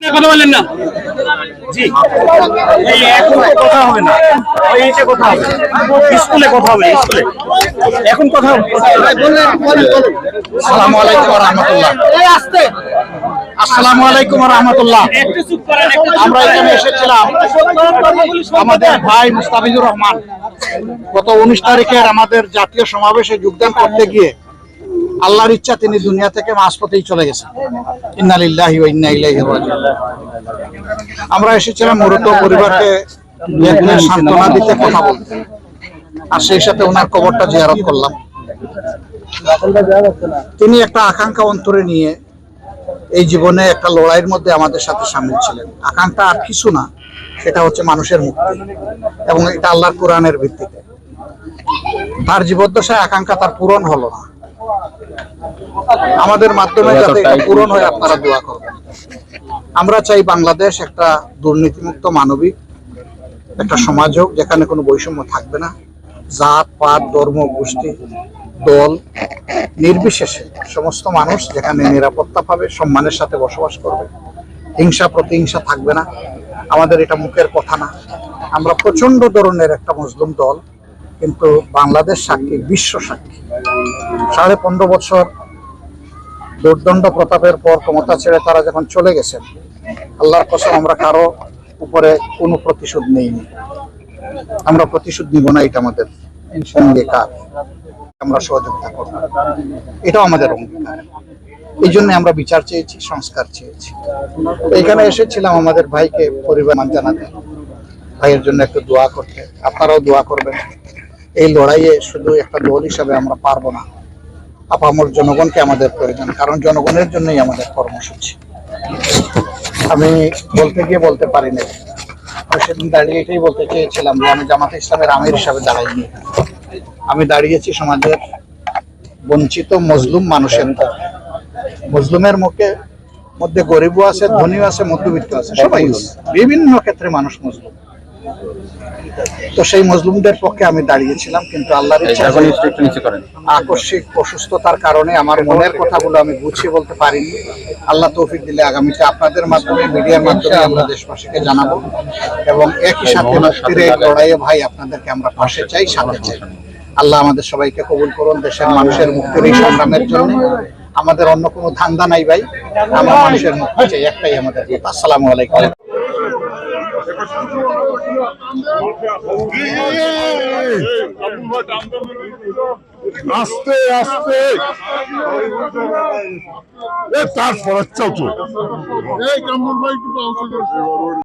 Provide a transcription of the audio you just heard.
কথা বলেন না। জি। এই এখন কথা হবে না। ওই এইটা কথা হবে। স্কুলে কথা হবে স্কুলে। এখন কথা হবে। আসসালামু আলাইকুম রহমতুল্লাহ। আসসালামু আলাইকুম রহমতুল্লাহ। একটু চুপ করেন একটু আমরা এখানে এসেছিলাম। আমাদের ভাই মুস্তাফিজুর রহমান। গত উনিশ তারিখের আমাদের জাতীয় সমাবেশে যোগদান করতে গিয়ে আল্লাহর ইচ্ছা তিনি দুনিয়া থেকে মাঝপথেই চলে গেছেন। ইন্নালিল্লাহি ইন্না ইলাইহি আমরা এসেছিলাম মূলত পরিবারকে সান্ত্বনা দিতে, কথা বলতে। আর সেই সাথে ওনার কবরটা জিয়ারত করলাম। তিনি একটা আকাঙ্ক্ষা অন্তরে নিয়ে এই জীবনে একটা লড়াইয়ের মধ্যে আমাদের সাথে সামিল ছিলেন। আকাঙ্ক্ষা আর কিছু না, সেটা হচ্ছে মানুষের মুক্তি এবং এটা আল্লাহর কোরআনের ভিত্তিতে। তার জীবদ্দশায় আকাঙ্ক্ষা তার পূরণ হলো না। আমাদের মাধ্যমে যাতে এটা পূরণ হয় আপনারা দোয়া করবেন। আমরা চাই বাংলাদেশ একটা দুর্নীতিমুক্ত মানবিক একটা সমাজ হোক যেখানে কোনো বৈষম্য থাকবে না। জাত পাত ধর্ম গোষ্ঠী দল নির্বিশেষে সমস্ত মানুষ যেখানে নিরাপত্তা পাবে সম্মানের সাথে বসবাস করবে। হিংসা প্রতিহিংসা থাকবে না। আমাদের এটা মুখের কথা না। আমরা প্রচণ্ড ধরনের একটা মুসলিম দল। কিন্তু বাংলাদেশ সাক্ষী, বিশ্ব সাক্ষী। সাড়ে পনেরো বছর দুর্দণ্ড প্রতাপের পর ক্ষমতা ছেড়ে তারা যখন চলে গেছেন, আল্লাহর কসম আমরা কারও উপরে কোনো প্রতিশোধ নেইনি। আমরা প্রতিশোধ নিব না, এটা আমাদের অঙ্গীকার। আমরা সহযোগিতা করব। এটাও আমাদের অঙ্গীকার। এই জন্য আমরা বিচার চেয়েছি, সংস্কার চেয়েছি। এখানে এসেছিলাম আমাদের ভাইকে পরিবার জানাতে। ভাইয়ের জন্য একটু দোয়া করতে। আপনারাও দোয়া করবেন। এই লড়াইয়ে শুধু একটা দল হিসাবে আমরা পারব না। আপামর জনগণকে আমাদের প্রয়োজন, কারণ জনগণের জন্যই আমাদের কর্মসূচি। আমি বলতে গিয়ে বলতে পারি না আমি সেদিন দাঁড়িয়ে এটাই বলতে চেয়েছিলাম যে আমি জামাতে ইসলামের আমির হিসাবে দাঁড়াইনি। আমি দাঁড়িয়েছি সমাজের বঞ্চিত মজলুম মানুষের। মজলুমের মুখে মধ্যে গরিবও আছে, ধনীও আছে, মধ্যবিত্ত আছে, সবাই বিভিন্ন ক্ষেত্রে মানুষ মজলুম। তো সেই মজলুমদের পক্ষে আমি দাঁড়িয়েছিলাম কিন্তু আল্লাহর আকস্মিক অসুস্থতার কারণে আমার মনের কথাগুলো আমি গুছিয়ে বলতে পারিনি। আল্লাহ তৌফিক দিলে আগামীতে আপনাদের মাধ্যমে মিডিয়ার মাধ্যমে আমরা দেশবাসীকে জানাব এবং একই সাথে মুক্তির এই লড়াইয়ে ভাই আপনাদেরকে আমরা পাশে চাই সাথে চাই। আল্লাহ আমাদের সবাইকে কবুল করুন দেশের মানুষের মুক্তির এই সংগ্রামের জন্য। আমাদের অন্য কোনো ধান্দা নাই ভাই আমরা মানুষের মুক্তি চাই একটাই আমাদের আসসালামু আলাইকুম। আস্তে আস্তে। তার সরাচ্ছ তো। এই কামরুল ভাই অংশ